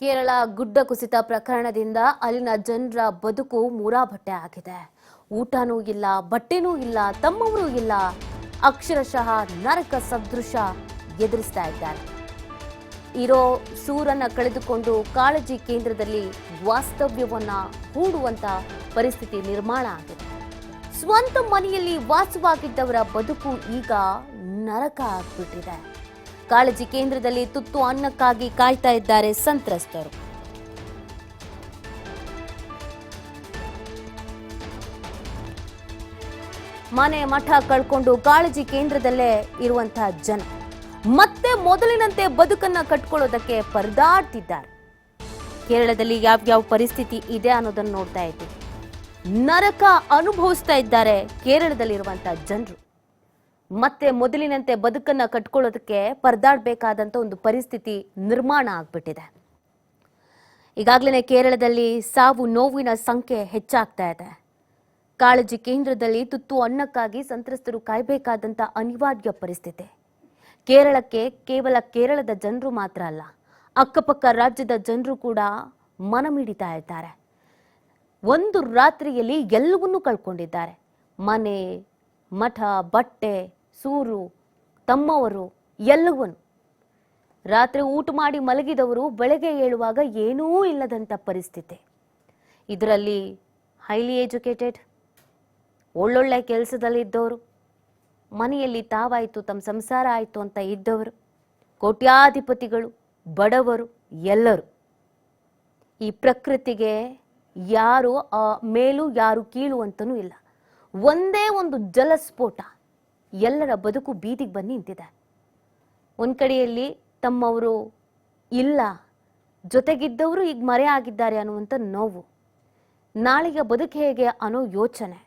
ಕೇರಳ ಗುಡ್ಡ ಕುಸಿತ ಪ್ರಕರಣದಿಂದ ಅಲ್ಲಿನ ಜನರ ಬದುಕು ಮೂರಾಬಟ್ಟೆ ಆಗಿದೆ. ಊಟನೂ ಇಲ್ಲ, ಬಟ್ಟೆನೂ ಇಲ್ಲ, ತಮ್ಮವರೂ ಇಲ್ಲ. ಅಕ್ಷರಶಃ ನರಕ ಸದೃಶ ಎದುರಿಸ್ತಾ ಇದ್ದಾರೆ. ಇರೋ ಸೂರನ್ನ ಕಳೆದುಕೊಂಡು ಕಾಳಜಿ ಕೇಂದ್ರದಲ್ಲಿ ವಾಸ್ತವ್ಯವನ್ನ ಹೂಡುವಂತ ಪರಿಸ್ಥಿತಿ ನಿರ್ಮಾಣ ಆಗಿದೆ. ಸ್ವಂತ ಮನೆಯಲ್ಲಿ ವಾಸವಾಗಿದ್ದವರ ಬದುಕು ಈಗ ನರಕ ಆಗ್ಬಿಟ್ಟಿದೆ. ಕಾಳಜಿ ಕೇಂದ್ರದಲ್ಲಿ ತುತ್ತು ಅನ್ನಕ್ಕಾಗಿ ಕಾಯ್ತಾ ಇದ್ದಾರೆ ಸಂತ್ರಸ್ತರು. ಮನೆ ಮಠ ಕಳ್ಕೊಂಡು ಕಾಳಜಿ ಕೇಂದ್ರದಲ್ಲೇ ಇರುವಂತಹ ಜನ. ಮತ್ತೆ ಮೊದಲಿನಂತೆ ಬದುಕನ್ನ ಕಟ್ಕೊಳ್ಳೋದಕ್ಕೆ ಪರದಾಡ್ತಿದ್ದಾರೆ. ಕೇರಳದಲ್ಲಿ ಯಾವ್ಯಾವ ಪರಿಸ್ಥಿತಿ ಇದೆ ಅನ್ನೋದನ್ನ ನೋಡ್ತಾ ಇದ್ದೀವಿ. ನರಕ ಅನುಭವಿಸ್ತಾ ಇದ್ದಾರೆ ಕೇರಳದಲ್ಲಿರುವಂತಹ ಜನರು. ಮತ್ತೆ ಮೊದಲಿನಂತೆ ಬದುಕನ್ನ ಕಟ್ಕೊಳ್ಳೋದಕ್ಕೆ ಪರದಾಡಬೇಕಾದಂತ ಒಂದು ಪರಿಸ್ಥಿತಿ ನಿರ್ಮಾಣ ಆಗ್ಬಿಟ್ಟಿದೆ. ಈಗಾಗಲೇ ಕೇರಳದಲ್ಲಿ ಸಾವು ನೋವಿನ ಸಂಖ್ಯೆ ಹೆಚ್ಚಾಗ್ತಾ ಇದೆ. ಕಾಳಜಿ ಕೇಂದ್ರದಲ್ಲಿ ತುತ್ತು ಅನ್ನಕ್ಕಾಗಿ ಸಂತ್ರಸ್ತರು ಕಾಯಬೇಕಾದಂಥ ಅನಿವಾರ್ಯ ಪರಿಸ್ಥಿತಿ. ಕೇರಳಕ್ಕೆ ಕೇವಲ ಕೇರಳದ ಜನರು ಮಾತ್ರ ಅಲ್ಲ, ಅಕ್ಕಪಕ್ಕ ರಾಜ್ಯದ ಜನರು ಕೂಡ ಮನಮಿಡಿತಾ ಇದ್ದಾರೆ. ಒಂದು ರಾತ್ರಿಯಲ್ಲಿ ಎಲ್ಲವನ್ನೂ ಕಳ್ಕೊಂಡಿದ್ದಾರೆ. ಮನೆ, ಮಠ, ಬಟ್ಟೆ ಸೂರು, ತಮ್ಮವರು ಎಲ್ಲವನ್ನು ರಾತ್ರಿ ಊಟ ಮಾಡಿ ಮಲಗಿದವರು ಬೆಳಗ್ಗೆ ಏಳುವಾಗ ಏನೂ ಇಲ್ಲದಂಥ ಪರಿಸ್ಥಿತಿ. ಇದರಲ್ಲಿ ಹೈಲಿ ಎಜುಕೇಟೆಡ್ ಒಳ್ಳೊಳ್ಳೆ ಕೆಲಸದಲ್ಲಿದ್ದವರು ಮನೆಯಲ್ಲಿ ತಾವಾಯಿತು, ತಮ್ಮ ಸಂಸಾರ ಆಯಿತು ಅಂತ ಇದ್ದವರು, ಕೋಟ್ಯಾಧಿಪತಿಗಳು, ಬಡವರು, ಎಲ್ಲರೂ. ಈ ಪ್ರಕೃತಿಗೆ ಯಾರು ಮೇಲು ಯಾರು ಕೀಳು ಅಂತನೂ ಇಲ್ಲ. ಒಂದೇ ಒಂದು ಜಲಸ್ಫೋಟ. ಎಲ್ಲರ ಬದುಕು ಬೀದಿಗೆ ಬಂದು ನಿಂತಿದೆ ಒಂದು ಕಡೆಯಲ್ಲಿ ತಮ್ಮವರು ಇಲ್ಲ, ಜೊತೆಗಿದ್ದವರು ಈಗ ಮರೆ ಆಗಿದ್ದಾರೆ ಅನ್ನುವಂಥ ನೋವು. ನಾಳೆಗೆ ಬದುಕು ಹೇಗೆ ಅನ್ನೋ ಯೋಚನೆ.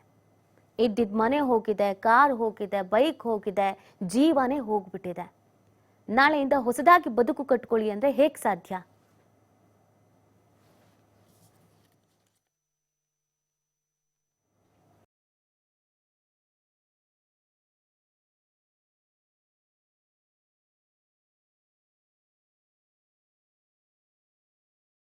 ಇದ್ದಿದ್ದ ಮನೆ ಹೋಗಿದೆ, ಕಾರ್ ಹೋಗಿದೆ, ಬೈಕ್ ಹೋಗಿದೆ, ಜೀವನೇ ಹೋಗ್ಬಿಟ್ಟಿದೆ. ನಾಳೆಯಿಂದ ಹೊಸದಾಗಿ ಬದುಕು ಕಟ್ಕೊಳ್ಳಿ ಅಂದರೆ ಹೇಗೆ ಸಾಧ್ಯ?